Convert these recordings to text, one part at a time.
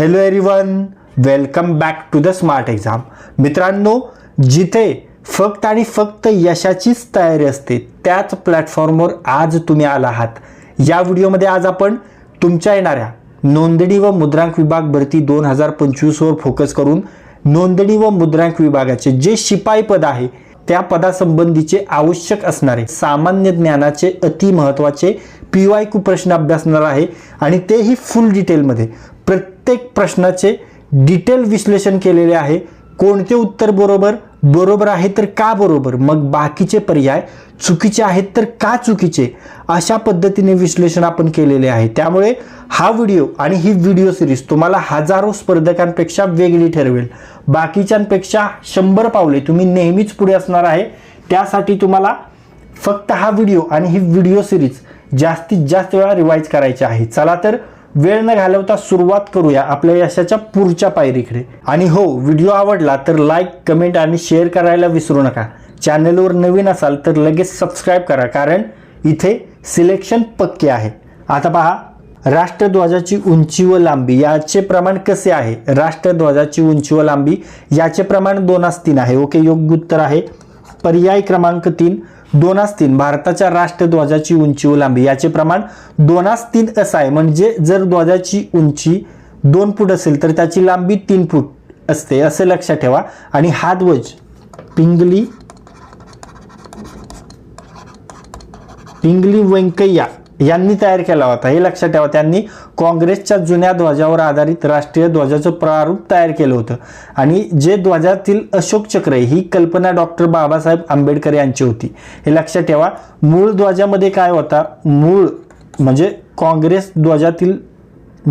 Hello everyone welcome back to the smart exam मित्रांनो जिथे फक्त आणि फक्त यशाचीच तयारी असते त्याच प्लॅटफॉर्मवर आज तुम्ही आला आहात. या व्हिडिओमध्ये आज आपण तुमच्या येणाऱ्या नोंदणी व मुद्रांक विभाग भरती दोन हजार पंचवीसवर फोकस करून नोंदणी व मुद्रांक विभागाचे जे शिपाई पद आहे त्या पदासंबंधीचे आवश्यक असणारे सामान्य ज्ञानाचे अति महत्त्वाचे पी वाय कू प्रश्न अभ्यासणार आहे आणि तेही फुल डिटेलमध्ये प्रत्येक प्रश्नाचे डिटेल विश्लेषण केलेले आहे. कोणते उत्तर बरोबर? बरोबर आहे तर का बरोबर? मग बाकीचे पर्याय? चुकीचे आहेत तर का चुकीचे? अशा पद्धतीने विश्लेषण आपण केलेले आहे. त्यामुळे हा व्हिडिओ आणि ही व्हिडिओ सिरीज तुम्हाला हजारो स्पर्धकांपेक्षा वेगळी ठरवेल. बाकीच्यांपेक्षा शंभर पावले. तुम्ही नेहमीच पुढे असणार आहे. त्यासाठी तुम्हाला फक्त हा व्हिडिओ आणि ही व्हिडिओ सिरीज जास्तीत जास्त वेळा रिवाईज करायची आहे. चला तर वेळ न घालवता सुरुवात करूया आपल्या यशाच्या पुढच्या पायरीकडे. आणि हो व्हिडिओ आवडला तर लाईक कमेंट आणि शेअर करायला विसरू नका. चॅनलवर नवीन असाल तर लगेच सबस्क्राईब करा कारण इथे सिलेक्शन पक्के आहे. आता पहा राष्ट्रध्वजाची उंची व लांबी याचे प्रमाण कसे आहे? राष्ट्रध्वजाची उंची व लांबी याचे प्रमाण दोनास तीन आहे. ओके योग्य उत्तर आहे. पर्याय क्रमांक तीन दोनास तीन. भारताच्या राष्ट्रध्वजाची उंची व लांबी याचे प्रमाण दोनास तीन असं आहे. म्हणजे जर ध्वजाची उंची दोन फूट असेल तर त्याची लांबी तीन फूट असते असे लक्षात ठेवा. आणि हा ध्वज पिंगली पिंगली व्यंकय्या यांनी तयार केला होता. हे लक्षात ठेवा त्यांनी काँग्रेसच्या जुन्या ध्वजावर आधारित राष्ट्रीय ध्वजाचं प्रारूप तयार केलं होतं. आणि जे ध्वजातील अशोक चक्र आहे ही कल्पना डॉक्टर बाबासाहेब आंबेडकर यांची होती. हे लक्षात ठेवा मूळ ध्वजामध्ये काय होता? मूळ म्हणजे काँग्रेस ध्वजातील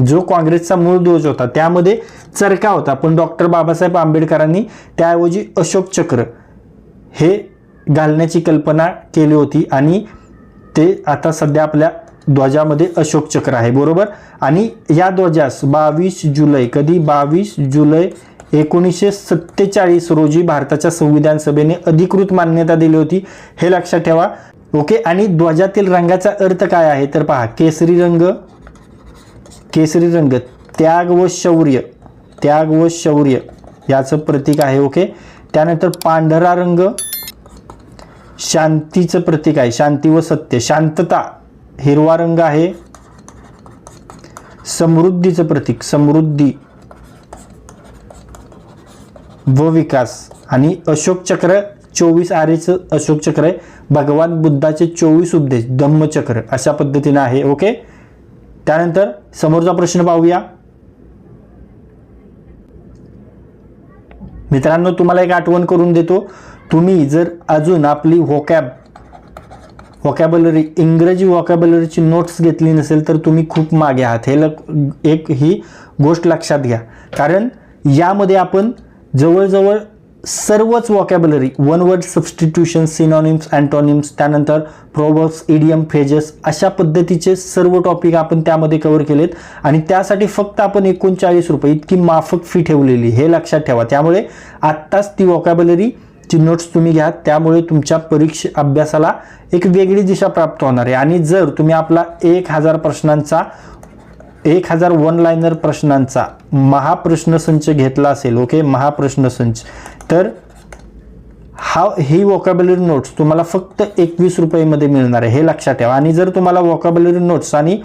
जो काँग्रेसचा मूळ ध्वज होता त्यामध्ये चरका होता. पण डॉक्टर बाबासाहेब आंबेडकरांनी त्याऐवजी अशोक चक्र हे घालण्याची कल्पना केली होती. आणि ते आता सध्या आपल्या ध्वजामध्ये अशोक चक्र आहे बरोबर? आणि या ध्वजास बावीस जुलै कधी? बावीस जुलै एकोणीसशे सत्तेचाळीस रोजी भारताच्या संविधान सभेने अधिकृत मान्यता दिली होती. हे लक्षात ठेवा. ओके? आणि ध्वजातील रंगाचा अर्थ काय आहे? तर पहा केसरी रंग केसरी रंग त्याग व शौर्य त्याग व शौर्य याचं प्रतीक आहे ओके? त्यानंतर पांढरा रंग शांतीचं प्रतीक आहे. शांती व सत्य. शांतता हिरवा रंग आहे. समृद्धीचं प्रतीक. समृद्धी व विकास. आणि अशोक चक्र चोवीस आरेचं अशोक चक्र आहे. भगवान बुद्धाचे चोवीस उपदेश धम्मचक्र अशा पद्धतीने आहे. ओके? त्यानंतर समोरचा प्रश्न पाहूया. मित्रांनो तुम्हाला एक आठवण करून देतो. तुम्ही जर अजून आपली व्होकॅब वॉकॅबलरी इंग्रजी वॉकॅबलरीची नोट्स घेतली नसेल तर तुम्ही खूप मागे आहात. हे लक एक ही गोष्ट लक्षात घ्या. कारण यामध्ये आपण जवळजवळ सर्वच vocabulary one word substitution synonyms antonyms त्यानंतर प्रोवर्ब्स इडियम फेजेस अशा पद्धतीचे सर्व टॉपिक आपण त्यामध्ये कवर केलेत. आणि त्यासाठी फक्त आपण एकोणचाळीस रुपये इतकी माफक फी ठेवलेली हे लक्षात ठेवा. त्यामुळे आत्ताच ती वॉकॅबलरी ची नोट्स तुम्ही घ्या त्यामुळे तुमच्या परीक्षे अभ्यासाला एक वेगळी दिशा प्राप्त होणार आहे. आणि जर तुम्ही आपला एक हजार प्रश्नांचा एक हजार वन लाईनर प्रश्नांचा महाप्रश्नसंच घेतला असेल ओके महाप्रश्नसंच तर हा ही वॉकॅबलरी नोट्स तुम्हाला फक्त एकवीस रुपयेमध्ये मिळणार आहे. हे लक्षात ठेवा. आणि जर तुम्हाला वॉकॅबलरी नोट्स आणि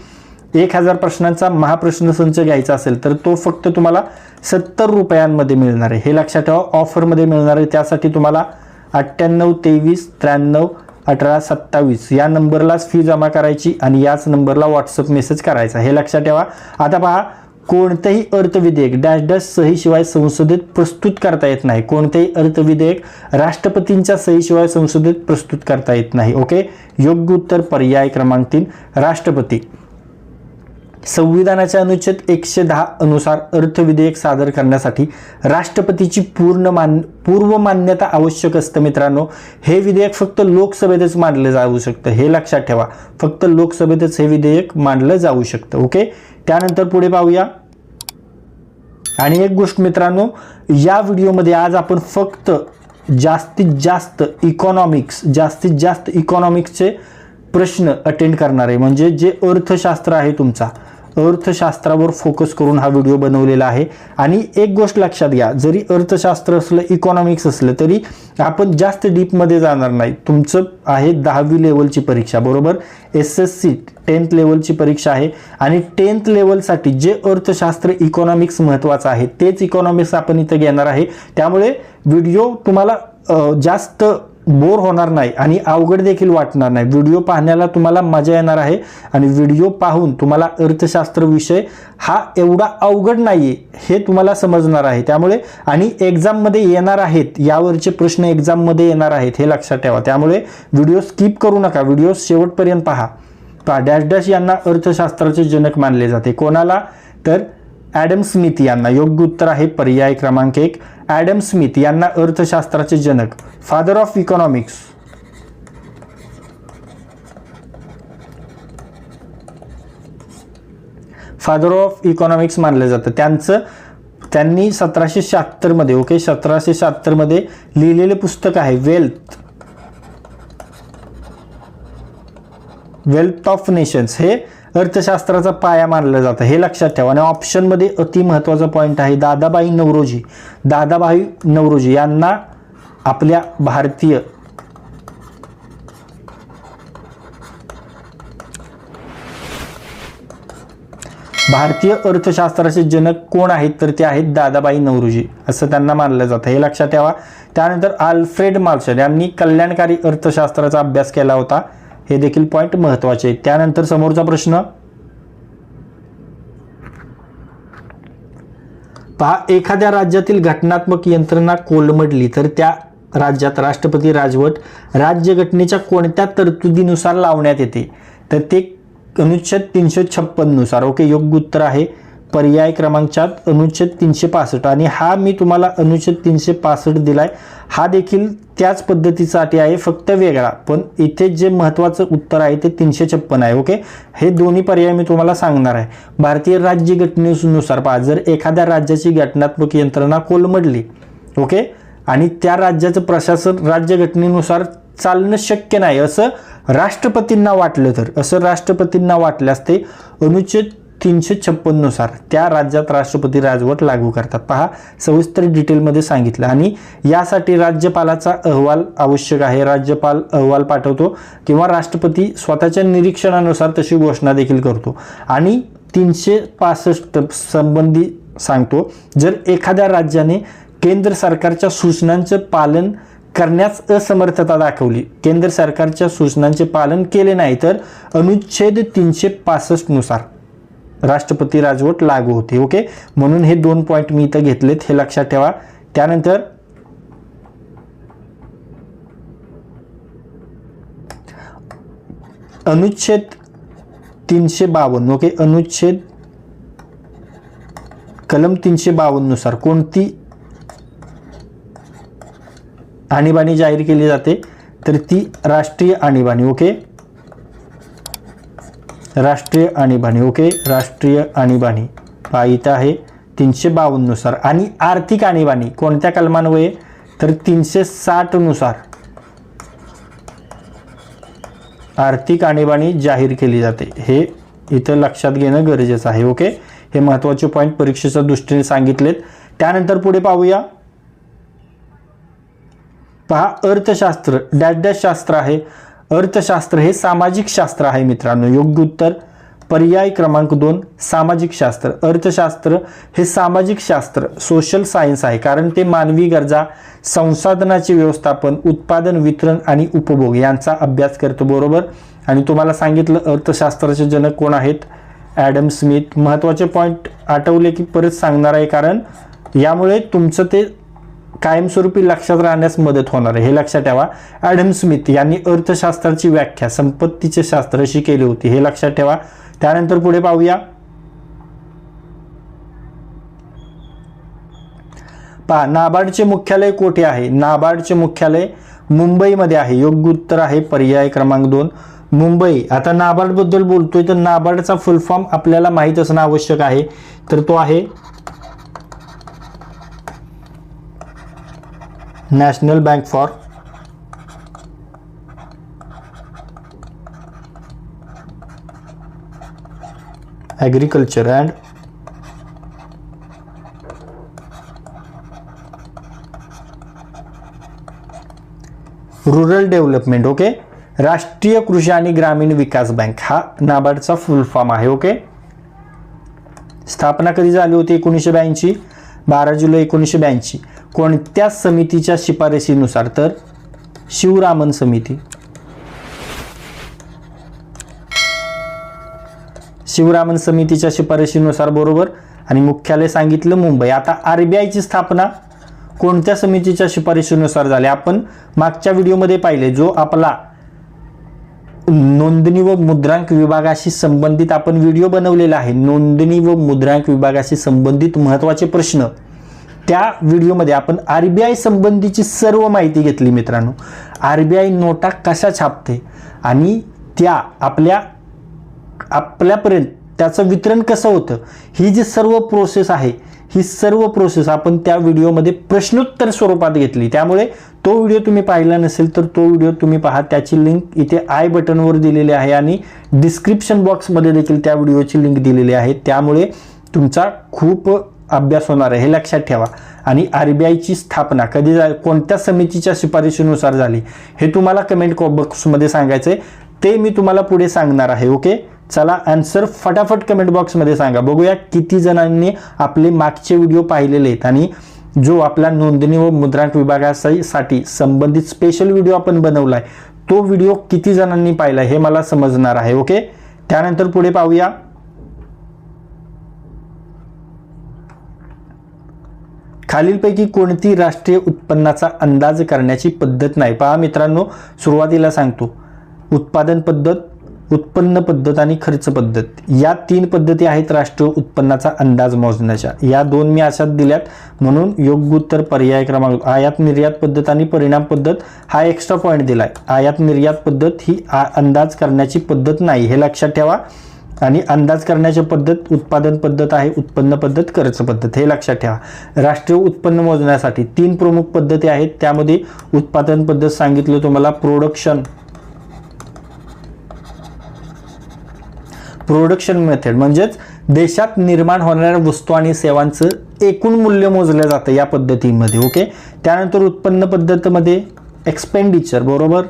एक हजार प्रश्नांचा महाप्रश्न संच घ्यायचा असेल तर तो फक्त तुम्हाला सत्तर रुपयांमध्ये मिळणार आहे. हे लक्षात ठेवा ऑफरमध्ये मिळणार आहे. त्यासाठी तुम्हाला अठ्ठ्याण्णव तेवीस त्र्याण्णव अठरा सत्तावीस या नंबरलाच फी जमा करायची आणि याच नंबरला व्हॉट्सअप मेसेज करायचा. हे लक्षात ठेवा. आता पहा कोणतेही अर्थविधेयक डॅश डॅश सहीशिवाय संसदेत प्रस्तुत करता येत नाही. कोणतेही अर्थविधेयक राष्ट्रपतींच्या सहीशिवाय संसदेत प्रस्तुत करता येत नाही. ओके? योग्य उत्तर पर्याय क्रमांक तीन राष्ट्रपती. संविधानाच्या अनुच्छेद एकशे दहा अनुसार अर्थविधेयक सादर करण्यासाठी राष्ट्रपतीची पूर्ण मान पूर्व मान्यता आवश्यक असतं मित्रांनो. हे विधेयक फक्त लोकसभेतच मांडलं जाऊ शकतं. हे लक्षात ठेवा. फक्त लोकसभेतच हे विधेयक मांडलं जाऊ शकतं. ओके? त्यानंतर पुढे पाहूया. आणि एक गोष्ट मित्रांनो या व्हिडिओमध्ये आज आपण फक्त जास्तीत जास्त इकॉनॉमिक्स जास्तीत जास्त इकॉनॉमिक्सचे प्रश्न अटेंड करणार आहे. म्हणजे जे अर्थशास्त्र आहे तुमचा अर्थशास्त्रावर फोकस करून हा व्हिडिओ बनवलेला आहे. आणि एक गोष्ट लक्षात घ्या जरी अर्थशास्त्र असलं इकॉनॉमिक्स असलं तरी आपण जास्त डीपमध्ये जाणार नाही. तुमचं आहे दहावी लेवलची परीक्षा बरोबर? एस एस सी टेन्थ लेवलची परीक्षा आहे. आणि टेन्थ लेवलसाठी जे अर्थशास्त्र इकॉनॉमिक्स महत्त्वाचं आहे तेच इकॉनॉमिक्स आपण इथं घेणार आहे. त्यामुळे व्हिडिओ तुम्हाला जास्त बोर होणार नाही आणि अवघड देखील वाटणार नाही. व्हिडिओ पाहण्याला तुम्हाला मजा येणार आहे आणि व्हिडिओ पाहून तुम्हाला अर्थशास्त्र विषय हा एवढा अवघड नाही आहे हे तुम्हाला समजणार आहे. त्यामुळे आणि एक्झाममध्ये येणार आहेत यावरचे प्रश्न एक्झाममध्ये येणार आहेत हे लक्षात ठेवा. त्यामुळे व्हिडिओ स्किप करू नका. व्हिडिओ शेवटपर्यंत पहा. पहा डॅश डॅश यांना अर्थशास्त्राचे जनक मानले जाते. कोणाला? तर ॲडम स्मिथ यांना योग्य उत्तर आहे पर्याय क्रमांक एक. ॲडम स्मिथ यांना अर्थशास्त्राचे जनक father of economics father of economics मानलं जातं. त्यांचं त्यांनी सतराशे शहात्तरमध्ये ओके सतराशे शहात्तरमध्ये लिहिलेले पुस्तक आहे वेल्थ वेल्थ ऑफ नेशन्स हे अर्थशास्त्राचा पाया मानलं जातं. हे लक्षात ठेवा. आणि ऑप्शनमध्ये अति महत्त्वाचा पॉईंट आहे दादाबाई नवरोजी. दादाबाई नवरोजी यांना आपल्या भारतीय भारतीय अर्थशास्त्राचे जनक कोण आहेत? तर ते आहेत दादाबाई नवरोजी. असं त्यांना मानलं जातं. हे लक्षात ठेवा. त्यानंतर आल्फ्रेड मार्शल यांनी कल्याणकारी अर्थशास्त्राचा अभ्यास केला होता. हे देखील पॉईंट महत्त्वाचे त्यानंतर समोरचा प्रश्न. पहा एखाद्या राज्यातील घटनात्मक यंत्रणा कोलमडली तर त्या राज्यात राष्ट्रपती राजवट राज्यघटनेच्या कोणत्या तरतुदीनुसार लावण्यात येते? तर ते अनुच्छेद तीनशे छप्पननुसार. ओके योग्य उत्तर आहे. पर्याय क्रमांक चार अनुच्छेद तीनशे पासष्ट. आणि हा मी तुम्हाला अनुच्छेद तीनशे पासष्ट दिलाय. हा देखील त्याच पद्धतीसाठी आहे फक्त वेगळा. पण इथे जे महत्त्वाचं उत्तर आहे ते तीनशे छप्पन आहे ओके? हे दोन्ही पर्याय मी तुम्हाला सांगणार आहे. भारतीय राज्यघटनेनुसार पहा जर एखाद्या राज्याची घटनात्मक यंत्रणा कोलमडली ओके? आणि त्या राज्याचं प्रशासन राज्यघटनेनुसार चालणं शक्य नाही असं राष्ट्रपतींना वाटलं तर असं राष्ट्रपतींना वाटल्यास ते अनुच्छेद तीनशे छप्पननुसार त्या राज्यात राष्ट्रपती राजवट लागू करतात. पहा सविस्तर डिटेलमध्ये सांगितलं. आणि यासाठी राज्यपालाचा अहवाल आवश्यक आहे. राज्यपाल अहवाल पाठवतो किंवा राष्ट्रपती स्वतःच्या निरीक्षणानुसार तशी घोषणा देखील करतो. आणि तीनशे पासष्ट संबंधी सांगतो जर एखाद्या राज्याने केंद्र सरकारच्या सूचनांचं पालन करण्यास असमर्थता दाखवली केंद्र सरकारच्या सूचनांचे पालन केले नाही तर अनुच्छेद तीनशे पासष्टनुसार राष्ट्रपती राजवट लागू होते. ओके म्हणून हे दोन पॉईंट मी इथं घेतलेत हे लक्षात ठेवा. त्यानंतर अनुच्छेद तीनशे बावन्न ओके अनुच्छेद कलम तीनशे बावन्ननुसार कोणती आणीबाणी जाहीर केली जाते? तर ती राष्ट्रीय आणीबाणी ओके राष्ट्रीय आणीबाणी ओके? राष्ट्रीय आणीबाणी पहा इथं आहे तीनशे बावन्ननुसार आणि आर्थिक आणीबाणी कोणत्या कलमान्वये तर तीनशे साठनुसार आर्थिक आणीबाणी जाहीर केली जाते. हे इथं लक्षात घेणं गरजेचं आहे ओके? हे महत्त्वाचे पॉईंट परीक्षेच्या दृष्टीने सांगितलेत. त्यानंतर पुढे पाहूया. पहा अर्थशास्त्र डॅश डॅश शास्त्र आहे. अर्थशास्त्र हे सामाजिक शास्त्र आहे मित्रांनो. योग्य उत्तर पर्याय क्रमांक दोन सामाजिक शास्त्र. अर्थशास्त्र हे सामाजिक शास्त्र सोशल सायन्स आहे. कारण ते मानवी गरजा संसाधनाचे व्यवस्थापन उत्पादन वितरण आणि उपभोग यांचा अभ्यास करतो. बरोबर? आणि तुम्हाला सांगितलं अर्थशास्त्राचे जनक कोण आहेत? Adam Smith. महत्त्वाचे पॉईंट आठवले की परत सांगणार आहे कारण यामुळे तुमचं ते कायमस्वरूपी लक्षात राहण्यास मदत होणार आहे. हे लक्षात ठेवा. ॲडम स्मिथ यांनी अर्थशास्त्राची व्याख्या संपत्तीचे शास्त्र अशी केली होती. हे लक्षात ठेवा. त्यानंतर पुढे पाहूया. पहा नाबार्डचे मुख्यालय कोठे आहे? नाबार्डचे मुख्यालय मुंबईमध्ये आहे. योग्य उत्तर आहे पर्याय क्रमांक दोन. मुंबई. आता नाबार्डबद्दल बोलतोय तर नाबार्डचा फुल फॉर्म आपल्याला माहीत असणं आवश्यक आहे. तर तो आहे national bank for agriculture and rural development okay? राष्ट्रीय कृषी आणि ग्रामीण विकास बँक हा नाबार्डचा फुल फॉर्म आहे ओके? स्थापना कधी झाली होती एकोणीसशे ब्याऐंशी? बारा जुलै एकोणीसशे ब्याऐंशी. कोणत्या समितीच्या शिफारशीनुसार तर शिवरामन समिती. शिवरामन समितीच्या शिफारशीनुसार बरोबर आणि मुख्यालय सांगितलं मुंबई. आता आरबीआयची स्थापना कोणत्या समितीच्या शिफारशीनुसार झाली? आपण मागच्या व्हिडिओमध्ये पाहिले जो आपला नोंदणी व मुद्रांक विभागाशी संबंधित आपण व्हिडिओ बनवलेला आहे. नोंदणी व मुद्रांक विभागाशी संबंधित महत्त्वाचे प्रश्न. त्या व्हिडिओमध्ये आपण आर बी आय संबंधीची सर्व माहिती घेतली मित्रांनो. आर बी आय नोटा कशा छापते आणि त्या आपल्या आपल्यापर्यंत त्याचं वितरण कसं होतं ही जी सर्व प्रोसेस आहे ही सर्व प्रोसेस आपण त्या व्हिडिओमध्ये प्रश्नोत्तर स्वरूपात घेतली. त्यामुळे तो व्हिडिओ तुम्ही पाहिला नसेल तर तो व्हिडिओ तुम्ही पहा. त्याची लिंक इथे आय बटनवर दिलेली आहे आणि डिस्क्रिप्शन बॉक्समध्ये देखील त्या व्हिडिओची लिंक दिलेली आहे. त्यामुळे तुमचा खूप अभ्यास होणार आहे हे लक्षात ठेवा. आणि आर बी आयची स्थापना कधी झाली कोणत्या समितीच्या शिफारशीनुसार झाली हे तुम्हाला कमेंट बॉक्समध्ये सांगायचं आहे ते मी तुम्हाला पुढे सांगणार आहे ओके? चला आन्सर फटाफट कमेंट बॉक्समध्ये सांगा. बघूया किती जणांनी आपले मागचे व्हिडिओ पाहिलेले आहेत. आणि जो आपला नोंदणी व मुद्रांक विभागासाठी संबंधित स्पेशल व्हिडिओ आपण बनवला आहे तो व्हिडिओ किती जणांनी पाहिला हे मला समजणार आहे ओके? त्यानंतर पुढे पाहूया. खालीलपैकी कोणती राष्ट्रीय उत्पन्नाचा अंदाज करण्याची पद्धत नाही? पहा मित्रांनो सुरुवातीला सांगतो. उत्पादन पद्धत उत्पन्न पद्धत आणि खर्च पद्धत. या तीन पद्धती आहेत राष्ट्रीय उत्पन्नाचा अंदाज मोजण्याच्या. या दोन मी अशात दिल्यात. म्हणून योग्य उत्तर पर्याय क्रमांक आयात निर्यात पद्धत आणि परिणाम पद्धत हा एक्स्ट्रा पॉईंट दिलाय. आयात निर्यात पद्धत ही आ- अंदाज करण्याची पद्धत नाही. हे लक्षात ठेवा. आणि अंदाज करण्याची पद्धत उत्पादन पद्धत आहे उत्पन्न पद्धत खर्च पद्धत. हे लक्षात ठेवा. राष्ट्रीय उत्पन्न मोजण्यासाठी तीन प्रमुख पद्धती आहेत. त्यामध्ये उत्पादन पद्धत सांगितलं तुम्हाला. प्रोडक्शन प्रोडक्शन मेथड म्हणजेच देशात निर्माण होणाऱ्या वस्तू आणि सेवांचं एकूण मूल्य मोजलं जातं या पद्धतीमध्ये ओके? त्यानंतर उत्पन्न पद्धतीमध्ये एक्सपेंडिचर बरोबर?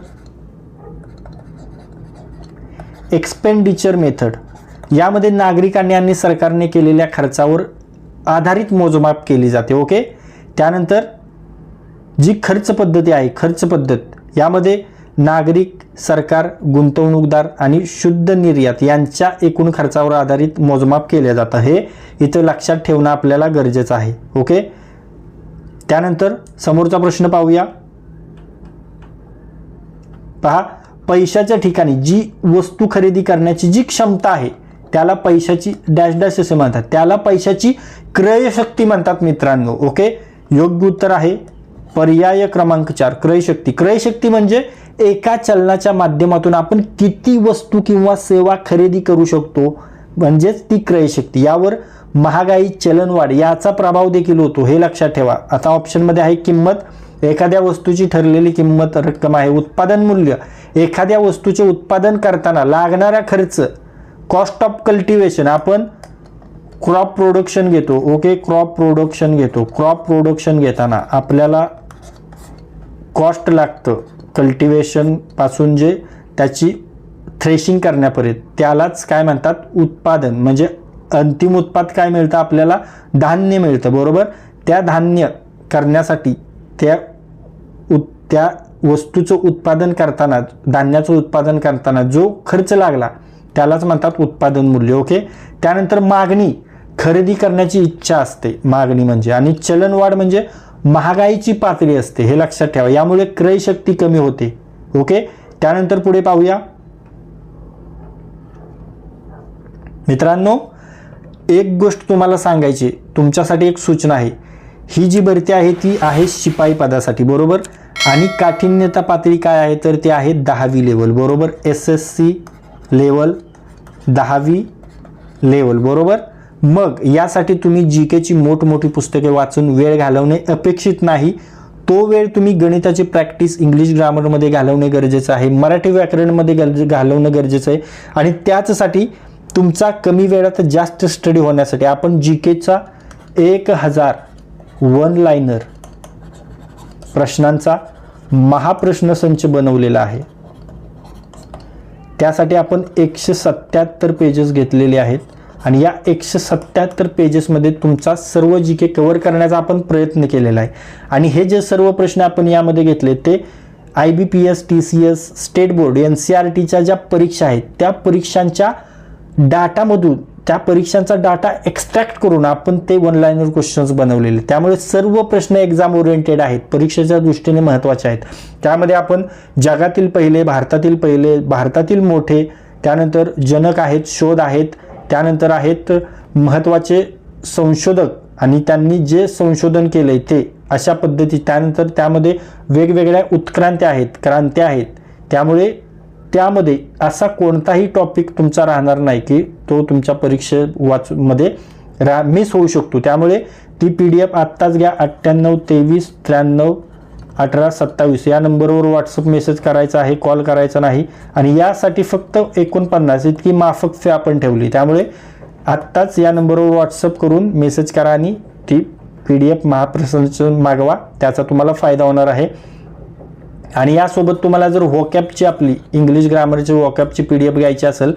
एक्सपेंडिचर मेथड यामध्ये नागरिकांनी आणि सरकारने केलेल्या खर्चावर आधारित मोजमाप केली जाते ओके? त्यानंतर जी खर्च पद्धती आहे खर्च पद्धत यामध्ये नागरिक सरकार गुंतवणूकदार आणि शुद्ध निर्यात यांच्या एकूण खर्चावर आधारित मोजमाप केले जातं हे इथं लक्षात ठेवणं आपल्याला गरजेचं आहे ओके? त्यानंतर समोरचा प्रश्न पाहूया. पहा पैशाच्या ठिकाणी जी वस्तू खरेदी करण्याची जी क्षमता आहे त्याला पैशाची डॅश डॅश असे म्हणतात. त्याला पैशाची क्रयशक्ती म्हणतात मित्रांनो. ओके योग्य उत्तर आहे पर्याय क्रमांक चार क्रयशक्ती. क्रयशक्ती म्हणजे एका चलनाच्या माध्यमातून आपण किती वस्तू किंवा सेवा खरेदी करू शकतो म्हणजेच ती क्रयशक्ती. यावर महागाई चलनवाढ याचा प्रभाव देखील होतो. हे लक्षात ठेवा. आता ऑप्शनमध्ये आहे किंमत. एखाद्या वस्तूची ठरलेली किंमत रक्कम आहे उत्पादन मूल्य. एखाद्या वस्तूचे उत्पादन करताना लागणारा खर्च कॉस्ट ऑफ कल्टिवेशन आपण क्रॉप प्रोडक्शन घेतो ओके? क्रॉप प्रोडक्शन घेतो. क्रॉप प्रोडक्शन घेताना आपल्याला कॉस्ट लागतं कल्टिवेशनपासून जे त्याची थ्रेशिंग करण्यापर्यंत. त्यालाच काय म्हणतात? उत्पादन. म्हणजे अंतिम उत्पाद काय मिळतं? आपल्याला धान्य मिळतं बरोबर? त्या धान्य करण्यासाठी त्या उत् त्या वस्तूचं उत्पादन करताना धान्याचं उत्पादन करताना जो खर्च लागला त्यालाच म्हणतात उत्पादन मूल्य ओके? त्यानंतर मागणी खरेदी करण्याची इच्छा असते. मागणी म्हणजे आणि चलनवाढ म्हणजे महागाईची पातळी असते हे लक्षात ठेवा. यामुळे क्रयशक्ती कमी होते ओके? त्यानंतर पुढे पाहूया. मित्रांनो एक गोष्ट तुम्हाला सांगायची तुमच्यासाठी एक सूचना आहे. ही जी भरती आहे ती आहे शिपाई पदासाठी बरोबर? आणि काठिण्यता पातळी काय आहे? तर ती आहे दहावी लेवल बरोबर? एस एस सी लेवल दहावी लेवल बरोबर? मग यासाठी तुम्ही जी केची मोठमोठी पुस्तके वाचून वेळ घालवणे अपेक्षित नाही. तो वेळ तुम्ही गणिताची प्रॅक्टिस इंग्लिश ग्रामरमध्ये घालवणे गरजेचं आहे. मराठी व्याकरणमध्ये गरज घालवणं गरजेचं आहे. आणि त्याचसाठी तुमचा कमी वेळात जास्त स्टडी होण्यासाठी आपण जी केचा एक हजार वन लाईनर प्रश्नांचा महाप्रश्न संच बनवलेला आहे. त्यासाठी आपण एकशे सत्याहत्तर पेजेस घेतलेले आहेत. आणि या एकशे सत्याहत्तर पेजेसमध्ये तुमचा सर्व जी के कवर करण्याचा आपण प्रयत्न केलेला आहे. आणि हे जे सर्व प्रश्न आपण यामध्ये घेतले ते I B P S T C S state board N C R टीच्या ज्या परीक्षा आहेत त्या परीक्षांच्या डाटामधून त्या परीक्षांचा डाटा एक्स्ट्रॅक्ट करून आपण ते वन लाईनर क्वेश्चन्स बनवलेले. त्यामुळे सर्व प्रश्न एक्झाम ओरिएंटेड आहेत. परीक्षेच्या दृष्टीने महत्त्वाचे आहेत. त्यामध्ये आपण जगातील पहिले भारतातील पहिले भारतातील मोठे त्यानंतर जनक आहेत शोध आहेत त्यानंतर आहेत महत्त्वाचे संशोधक आणि त्यांनी जे संशोधन केलंय ते अशा पद्धती त्यानंतर त्यामध्ये वेगवेगळ्या उत्क्रांत्या आहेत क्रांत्या आहेत. त्यामुळे त्यामध्ये असा कोणताही टॉपिक तुमचा राहणार नाही की तो तुमच्या परीक्षे वाचमध्ये रा मिस होऊ शकतो. त्यामुळे ती पी डी एफ आत्ताच घ्या. अठ्ठ्याण्णव तेवीस त्र्याण्णव अठरा सत्तावीस. या नंबरवर व्हॉट्सअप मेसेज करायचा आहे कॉल करायचा नाही. आणि यासाठी फक्त एकोणपन्नास. इतकी माफक फी आपण ठेवली. त्यामुळे आत्ताच या नंबरवर व्हॉट्सअप करून मेसेज करा आणि ती पी डी एफ महाप्रसाद मागवा. त्याचा तुम्हाला फायदा होणार आहे. आणि यासोबत तुम्हाला जर वॉकॅपची आपली इंग्लिश ग्रामरची वॉकॅपची पी डी एफ घ्यायची असेल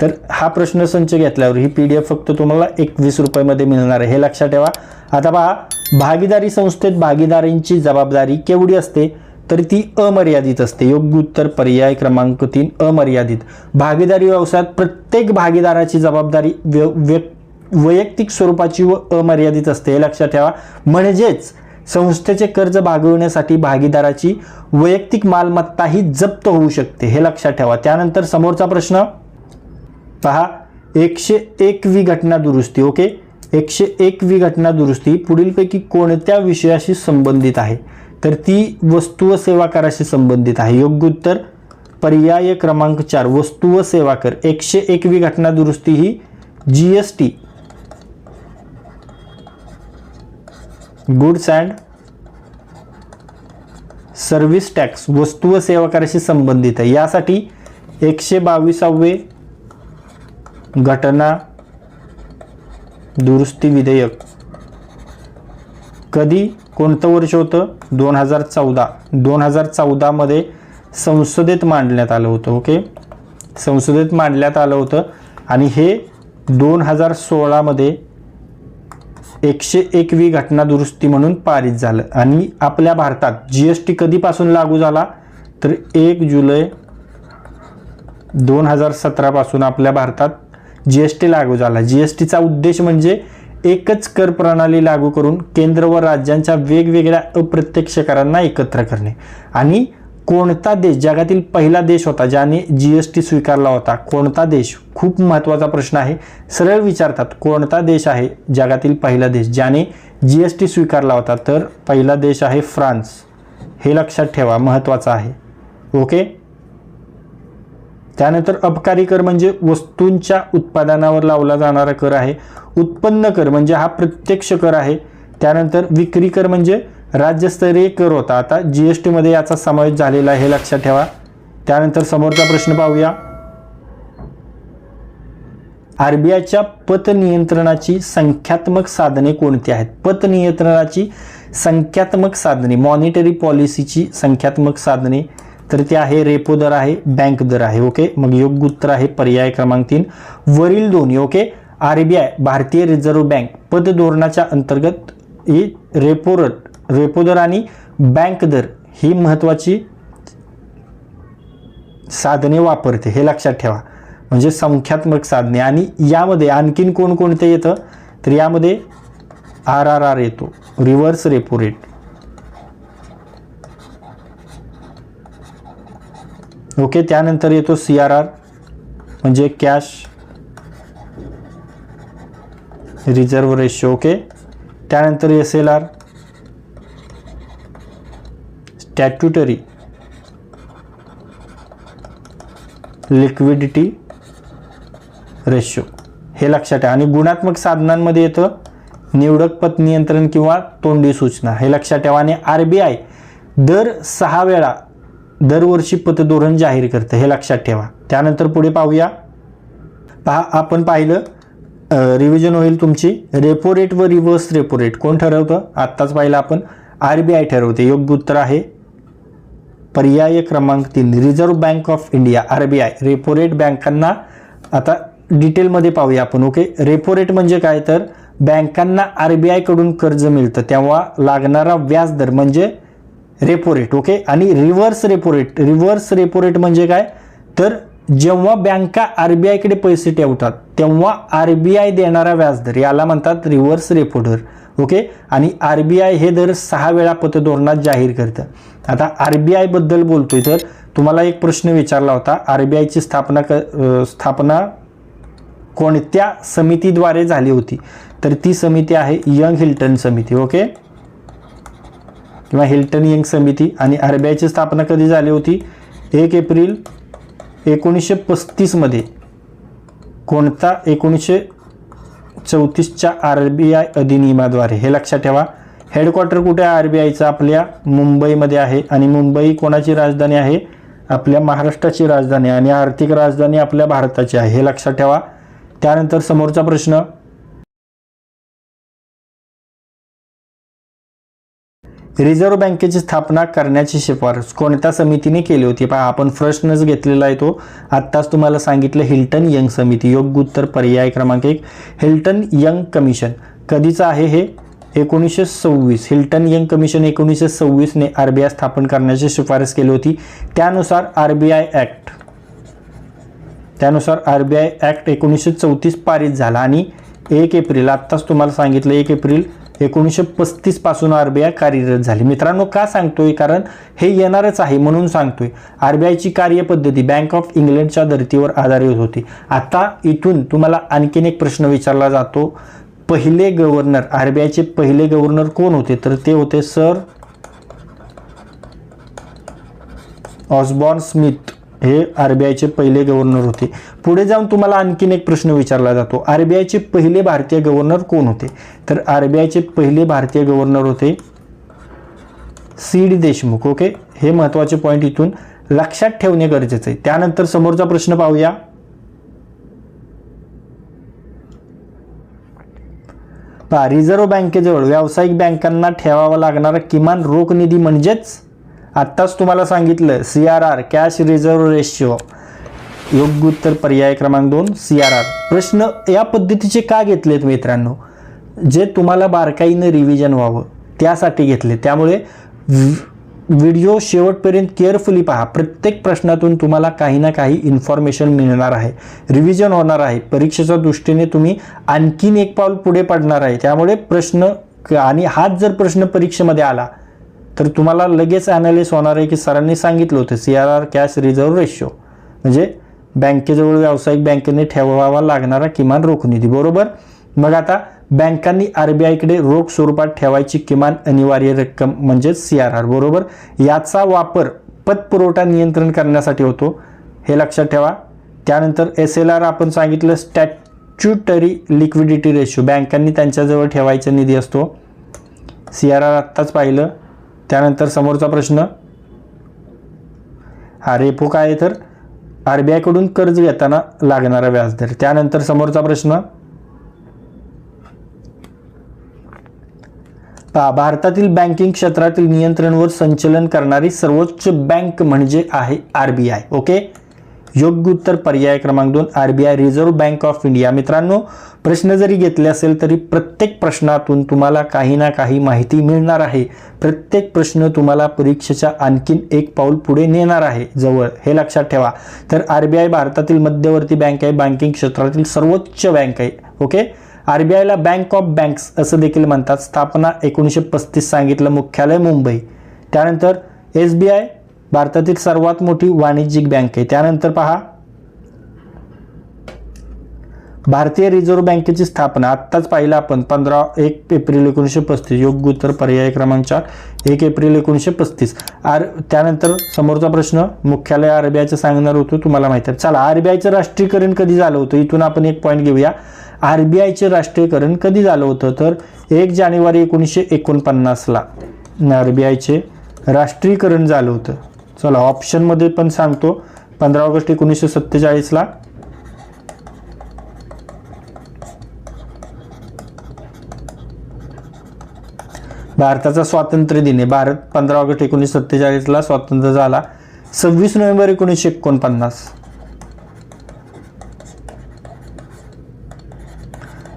तर हा प्रश्न संच घेतल्यावर ही पी डी एफ फक्त तुम्हाला एकवीस रुपयामध्ये मिळणार आहे. हे लक्षात ठेवा. आता पहा भागीदारी संस्थेत भागीदारींची जबाबदारी केवढी असते? तर ती अमर्यादित असते. योग्य उत्तर पर्याय क्रमांक तीन अमर्यादित. भागीदारी व्यवसायात प्रत्येक भागीदाराची जबाबदारी व्य व्य वैयक्तिक स्वरूपाची व अमर्यादित असते. हे लक्षात ठेवा. म्हणजेच संस्थेचे कर्ज भागविण्यासाठी भागीदाराची वैयक्तिक मालमत्ताही जप्त होऊ शकते हे लक्षात ठेवा. त्यानंतर समोरचा प्रश्न. पहा एकशे एकवी घटना दुरुस्ती ओके? एकशे एकवी घटना दुरुस्ती पुढीलपैकी कोणत्या विषयाशी संबंधित आहे? तर ती वस्तू व सेवा कराशी संबंधित आहे. योग्य उत्तर पर्याय क्रमांक चार वस्तू व सेवा कर एकशे एकवी घटना दुरुस्ती ही G S T goods and service tax वस्तू व सेवा कराशी संबंधित आहे. यासाठी एकशे बावीसावे घटना दुरुस्ती विधेयक. कधी? कोणतं वर्ष होतं? दोन हजार चौदा. दोन हजार चौदामध्ये संसदेत मांडण्यात आलं होतं ओके? संसदेत मांडण्यात आलं होतं आणि हे दोन हजार सोळामध्ये एकशे एकवी घटना दुरुस्ती म्हणून पारित झालं. आणि आपल्या भारतात जी एस टी कधीपासून लागू झाला? तर एक जुलै दोन हजार सतरापासून आपल्या भारतात जी एस टी लागू झाला. जी एस टीचा उद्देश म्हणजे एकच कर प्रणाली लागू करून केंद्र व राज्यांच्या वेगवेगळ्या अप्रत्यक्ष करांना एकत्र करणे. आणि कोणता देश जगातील पहिला देश होता ज्याने जी एस टी स्वीकारला होता? कोणता देश? खूप महत्त्वाचा प्रश्न आहे. सरळ विचारतात कोणता देश आहे जगातील पहिला देश? ज्याने जी एस टी स्वीकारला होता तर पहिला देश आहे फ्रान्स. हे लक्षात ठेवा महत्त्वाचं आहे. ओके? त्यानंतर अबकारी कर म्हणजे वस्तूंच्या उत्पादनावर लावला जाणारा कर आहे. उत्पन्न कर म्हणजे हा प्रत्यक्ष कर आहे. त्यानंतर विक्री कर म्हणजे राज्यस्तरीय कर होता. आता जी एस टीमध्ये याचा समावेश झालेला आहे हे लक्षात ठेवा. त्यानंतर समोरचा प्रश्न पाहूया. आर बी आयच्या पत नियंत्रणाची संख्यात्मक साधने कोणती आहेत? पत नियंत्रणाची संख्यात्मक साधने मॉनिटरी पॉलिसीची संख्यात्मक साधने तर ते आहे रेपो दर आहे बँक दर आहे ओके मग योग्य उत्तर आहे पर्याय क्रमांक तीन. वरील दोन्ही ओके आर बी आय भारतीय रिझर्व्ह बँक पत धोरणाच्या अंतर्गत ही रेपो रट रेपो दर आणि बँक दर ही महत्त्वाची साधने वापरते हे लक्षात ठेवा. म्हणजे संख्यात्मक साधने. आणि यामध्ये आणखीन कोणकोणते येतं? तर यामध्ये आर आर आर येतो. Reverse repo rate. ओके त्यानंतर येतो सी आर आर म्हणजे कॅश रिझर्व रेशो ओके त्यानंतर S L R statutory liquidity ratio हे लक्षात ठेवा आणि गुणात्मक साधनांमध्ये येतं निवडक पत नियंत्रण किंवा तोंडी सूचना. हे लक्षात ठेवा. आणि आर बी आय दर सहा वेळा दरवर्षी पतधोरण जाहीर करतं. हे लक्षात ठेवा. त्यानंतर पुढे पाहूया. पहा आपण पाहिलं रिव्हिजन होईल तुमची. रेपो रेट व रिव्हर्स रेपो रेट कोण ठरवतं? आत्ताच पाहिलं आपण. आर बी आय ठरवते. योग्य उत्तर आहे. पर्याय क्रमांक तीन reserve bank of India R B I repo rate बँकांना आता डिटेलमध्ये पाहूया आपण ओके रेपो रेट म्हणजे काय? तर बँकांना आर बी आयकडून कर्ज मिळतं तेव्हा लागणारा व्याजदर म्हणजे रेपो रेट ओके आणि reverse repo rate reverse repo rate म्हणजे काय? तर जेव्हा बँका आर बी आयकडे पैसे ठेवतात तेव्हा आर बी आय देणारा व्याजदर याला म्हणतात रिव्हर्स रेपो दर. ओके? आणि आर बी आय हे दर सहा वेळा पतधोरणात जाहीर करतं. आता आर बी आयबद्दल बोलतोय तर तुम्हाला एक प्रश्न विचारला होता आर बी आयची स्थापना क स्थापना कोणत्या समितीद्वारे झाली होती. तर ती समिती आहे यंग हिल्टन समिती ओके? किंवा हिल्टन यंग समिती. आणि आर बी आयची स्थापना कधी झाली होती? एक एप्रिल एकोणीसशे पस्तीसमध्ये कोणता? एकोणीसशे चौतीसच्या आर बी आय अधिनियमाद्वारे. हे लक्षात ठेवा हेडक्वार्टर कुठे आर बी आयचं आपल्या मुंबईमध्ये आहे. आणि मुंबई कोणाची राजधानी आहे? आपल्या महाराष्ट्राची राजधानी. आणि आर्थिक राजधानी आपल्या भारताची आहे. हे लक्षात ठेवा. त्यानंतर समोरचा प्रश्न रिझर्व्ह बँकेची स्थापना करण्याची शिफारस कोणत्या समितीने केली होती? पहा आपण प्रश्नच घेतलेला आहे तो. आत्ताच तुम्हाला सांगितलं हिल्टन यंग समिती. योग्य उत्तर पर्याय क्रमांक एक. Hilton Young commission. कधीचं आहे हे? एकोणीसशे सव्वीस. हिल्टन यंग कमिशन एकोणीसशे सव्वीसने आर बी आय स्थापन करण्याची शिफारस केली होती. त्यानुसार आर बी आय ॲक्ट त्यानुसार आर बी आय ॲक्ट एकोणीसशे चौतीस पारित झाला आणि एक एप्रिल आत्ताच तुम्हाला सांगितलं एक एप्रिल एकोणीसशे पस्तीसपासून आर बी आय कार्यरत झाली. मित्रांनो का सांगतोय? कारण हे येणारच आहे म्हणून सांगतोय. आर बी आयची कार्यपद्धती बँक ऑफ इंग्लंडच्या धर्तीवर आधारित होती. आता इथून तुम्हाला आणखीन एक प्रश्न विचारला जातो. पहिले गव्हर्नर आर बी आयचे पहिले गव्हर्नर कोण होते? तर ते होते सर ऑसबॉर्न स्मिथ. हे आर बी आयचे पहिले गव्हर्नर होते. पुढे जाऊन तुम्हाला आणखीन एक प्रश्न विचारला जातो. आर बी आयचे पहिले भारतीय गव्हर्नर कोण होते? तर आर बी आयचे पहिले भारतीय गव्हर्नर होते सी डी देशमुख ओके? हे महत्त्वाचे पॉईंट इथून लक्षात ठेवणे गरजेचं आहे. त्यानंतर समोरचा प्रश्न पाहूया. रिझर्व्ह बँकेजवळ व्यावसायिक बँकांना ठेवावा लागणारा किमान रोख निधी म्हणजेच आत्ताच तुम्हाला सांगितलं C R R cash reserve ratio योग्य उत्तर पर्याय क्रमांक दोन सी आर आर प्रश्न या पद्धतीचे का घेतलेत मित्रांनो? जे तुम्हाला बारकाईनं रिव्हिजन व्हावं त्यासाठी घेतले. त्यामुळे व्हिडिओ शेवटपर्यंत केअरफुली पहा. प्रत्येक प्रश्नातून तुम्हाला काही ना काही इन्फॉर्मेशन मिळणार आहे. रिव्हिजन होणार आहे. परीक्षेच्या दृष्टीने तुम्ही आणखीन एक पाऊल पुढे पडणार आहे. त्यामुळे प्रश्न क- आणि हाच जर प्रश्न परीक्षेमध्ये आला तर तुम्हाला लगेच ॲनालिस होणार आहे की सरांनी सांगितलं होतं C R R cash reserve ratio म्हणजे बँकेजवळ व्यावसायिक बँकेने ठेवावा लागणारा किमान रोख निधी बरोबर? मग आता बँकांनी आर बी आयकडे रोख स्वरूपात ठेवायची किमान अनिवार्य रक्कम म्हणजेच सी आर आर बरोबर? याचा वापर पतपुरवठा नियंत्रण करण्यासाठी होतो. हे लक्षात ठेवा. त्यानंतर एस एल आर आपण सांगितलं स्टॅच्युटरी लिक्विडिटी रेशो बँकांनी त्यांच्याजवळ ठेवायचा निधी असतो. सी आर आर आत्ताच पाहिलं. त्यानंतर समोरचा प्रश्न हा रेपो काय आहे तर? आर बी आयकडून कर्ज घेताना लागणारा व्याजदर. त्यानंतर समोरचा प्रश्न पहा भारतातील बँकिंग क्षेत्रातील नियंत्रणवर संचलन करणारी सर्वोच्च बँक म्हणजे आहे आर बी आय. ओके? योग्य उत्तर पर्याय क्रमांक दोन R B I reserve bank of India. मित्रांनो प्रश्न जरी घेतले असेल तरी प्रत्येक प्रश्नातून तुम्हाला काही ना काही माहिती मिळणार आहे. प्रत्येक प्रश्न तुम्हाला परीक्षेच्या आणखीन एक पाऊल पुढे नेणार आहे जवळ. हे लक्षात ठेवा. तर आर बी आय भारतातील मध्यवर्ती बँक आहे बँकिंग क्षेत्रातील सर्वोच्च बँक आहे. ओके? आर बी आयला बँक ऑफ बँक्स असं देखील म्हणतात. स्थापना एकोणीसशे पस्तीस सांगितलं मुख्यालय मुंबई. त्यानंतर एस बी आय भारतातील सर्वात मोठी वाणिज्यिक बँक आहे. त्यानंतर पहा भारतीय रिझर्व्ह बँकेची स्थापना आत्ताच पाहिलं आपण. पंधरा एक एप्रिल एकोणीसशे पस्तीस. योग्य उत्तर पर्याय क्रमांक चार. एक एप्रिल एकोणीसशे पस्तीस. आर त्यानंतर समोरचा प्रश्न मुख्यालय आर बी आयचं सांगणार होतो तुम्हाला माहिती आहे. चला आर बी आयचं राष्ट्रीयकरण कधी झालं होतं? इथून आपण एक पॉईंट घेऊया. आर बी राष्ट्रीयकरण कधी झालं होतं? तर एक जानेवारी एकोणीसशे एकोणपन्नासला आर बी आयचे राष्ट्रीयकरण झालं होतं. चला ऑप्शनमध्ये पण सांगतो. पंधरा ऑगस्ट एकोणीसशे सत्तेचाळीसला भारताचा स्वातंत्र्य दिन आहे. भारत पंधरा ऑगस्ट एकोणीसशे सत्तेचाळीसला स्वातंत्र्य झाला. सव्वीस नोव्हेंबर एकोणीसशे एकोणपन्नास.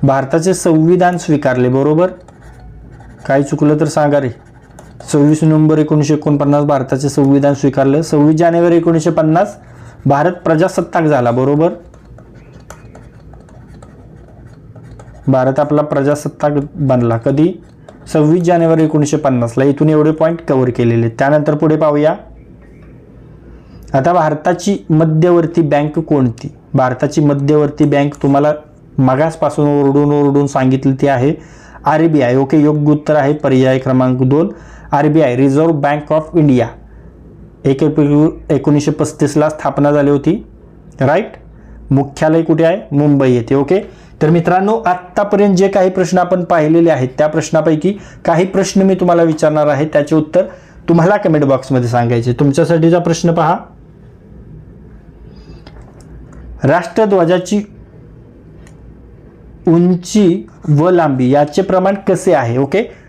भारताचे संविधान स्वीकारले बरोबर? काय चुकलं तर सांगा रे. सव्वीस नोव्हेंबर एकोणीसशे एकोणपन्नास भारताचे संविधान स्वीकारलं. सव्वीस जानेवारी एकोणीसशे पन्नास भारत प्रजासत्ताक झाला बरोबर? भारत आपला प्रजासत्ताक बनला. कधी? सव्वीस जानेवारी एकोणीसशे पन्नासला इथून एवढे पॉईंट कव्हर केलेले. त्यानंतर पुढे पाहूया. आता भारताची मध्यवर्ती बँक कोणती? भारताची मध्यवर्ती बँक तुम्हाला मगासपासून ओरडून ओरडून सांगितली ती आहे. आर बी आय ओके योग्य उत्तर आहे. पर्याय क्रमांक दोन. R B I reserve bank of India एक एप्रिल एकोणीसशे पस्तीसला स्थापना झाली होती. राईट मुख्यालय कुठे आहे? मुंबई येथे ओके? तर मित्रांनो आत्तापर्यंत जे काही प्रश्न आपण पाहिलेले आहेत त्या प्रश्नापैकी काही प्रश्न मी तुम्हाला विचारणार आहे. त्याचे उत्तर तुम्हाला कमेंट बॉक्समध्ये सांगायचे. तुमच्यासाठीचा प्रश्न पहा. राष्ट्रध्वजाची उंची व लांबी याचे प्रमाण कसे आहे? ओके?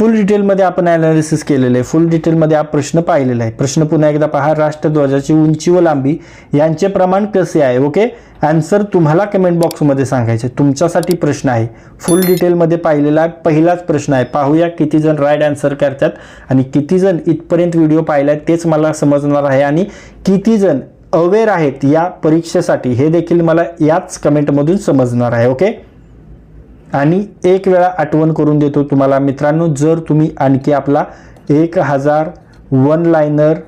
फुल डिटेलमध्ये आपण ॲनालिसिस केलेलं आहे. फुल डिटेलमध्ये हा प्रश्न पाहिलेला आहे. प्रश्न पुन्हा एकदा पहा. राष्ट्रध्वजाची उंची व लांबी यांचे प्रमाण कसे आहे? ओके आन्सर तुम्हाला कमेंट बॉक्समध्ये सांगायचे तुमच्यासाठी प्रश्न आहे. फुल डिटेलमध्ये पाहिलेला पहिलाच प्रश्न आहे. पाहूया किती जण राईट आन्सर करतात आणि किती जण इथपर्यंत व्हिडिओ पाहिला तेच मला समजणार आहे. आणि किती जण अवेअर आहेत या परीक्षेसाठी हे देखील मला याच कमेंटमधून समजणार आहे. ओके आणि एक वेळा आठवण करून देतो तुम्हाला. मित्रांनो जर तुम्ही आणखी आपला एक हजार वन लायनर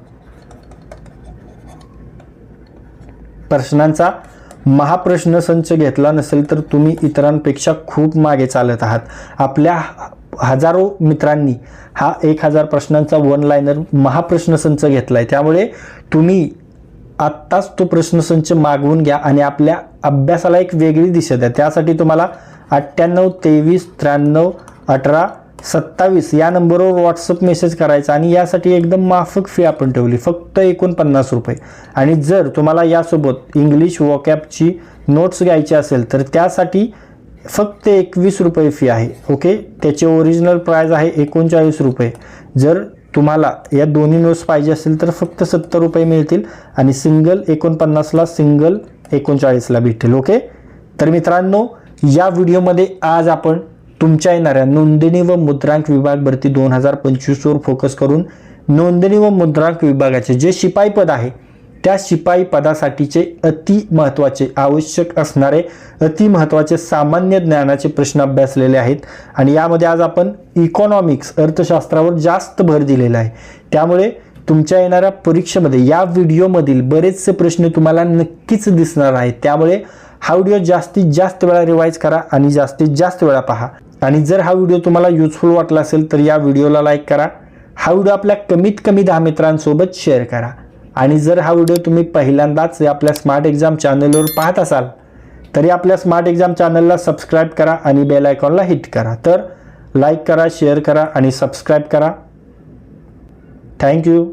प्रश्नांचा महाप्रश्न संच घेतला नसेल तर तुम्ही इतरांपेक्षा खूप मागे चालत आहात. आपल्या हजारो मित्रांनी हा एक हजार प्रश्नांचा वन लायनर महाप्रश्न संच घेतला आहे त्यामुळे तुम्ही आत्ताच तो प्रश्नसंच मागवून घ्या आणि आपल्या अभ्यासाला एक वेगळी दिशा द्या. त्यासाठी तुम्हाला अठ्ठ्याण्णव तेवीस त्र्याण्णव अठरा सत्तावीस या नंबरवर व्हॉट्सअप मेसेज करायचा आणि यासाठी एकदम माफक फी आपण ठेवली. फक्त एकोणपन्नास रुपये. आणि जर तुम्हाला यासोबत इंग्लिश वॉकॅपची नोट्स घ्यायची असेल तर त्यासाठी फक्त एकवीस रुपये फी आहे. ओके त्याचे ओरिजिनल प्राईज आहे एकोणचाळीस रुपये. जर तुम्हाला या दोन्ही नोट्स पाहिजे असेल तर फक्त सत्तर रुपये मिळतील आणि सिंगल एकोणपन्नासला सिंगल एकोणचाळीसला भेटेल. ओके तर मित्रांनो या व्हिडिओमध्ये आज आपण तुमच्या येणाऱ्या नोंदणी व मुद्रांक विभाग भरती दोन हजार पंचवीसवर फोकस करून नोंदणी व मुद्रांक विभागाचे जे शिपाई पद आहे त्या शिपाई पदासाठीचे अति महत्त्वाचे आवश्यक असणारे अति महत्त्वाचे सामान्य ज्ञानाचे प्रश्न अभ्यासलेले आहेत. आणि यामध्ये आज आपण इकॉनॉमिक्स अर्थशास्त्रावर जास्त भर दिलेला आहे. त्यामुळे तुमच्या येणाऱ्या परीक्षेमध्ये या व्हिडिओमधील बरेचसे प्रश्न तुम्हाला नक्कीच दिसणार आहेत. त्यामुळे हा व्हिडिओ जास्तीत जास्त वेळा रिवाईज करा आणि जास्तीत जास्त वेळा पहा. आणि जर हा व्हिडिओ तुम्हाला युजफुल वाटला असेल तर या व्हिडिओला लाईक करा. हा व्हिडिओ आपल्या कमीत कमी दहा मित्रांसोबत शेअर करा. आणि जर हा व्हिडिओ तुम्ही पहिल्यांदाच आपल्या स्मार्ट एक्झाम चॅनलवर पाहत असाल तरी आपल्या स्मार्ट एक्झाम चॅनलला सबस्क्राईब करा आणि बेल आयकॉनला हिट करा. तर लाईक करा शेअर करा आणि सबस्क्राईब करा. थँक्यू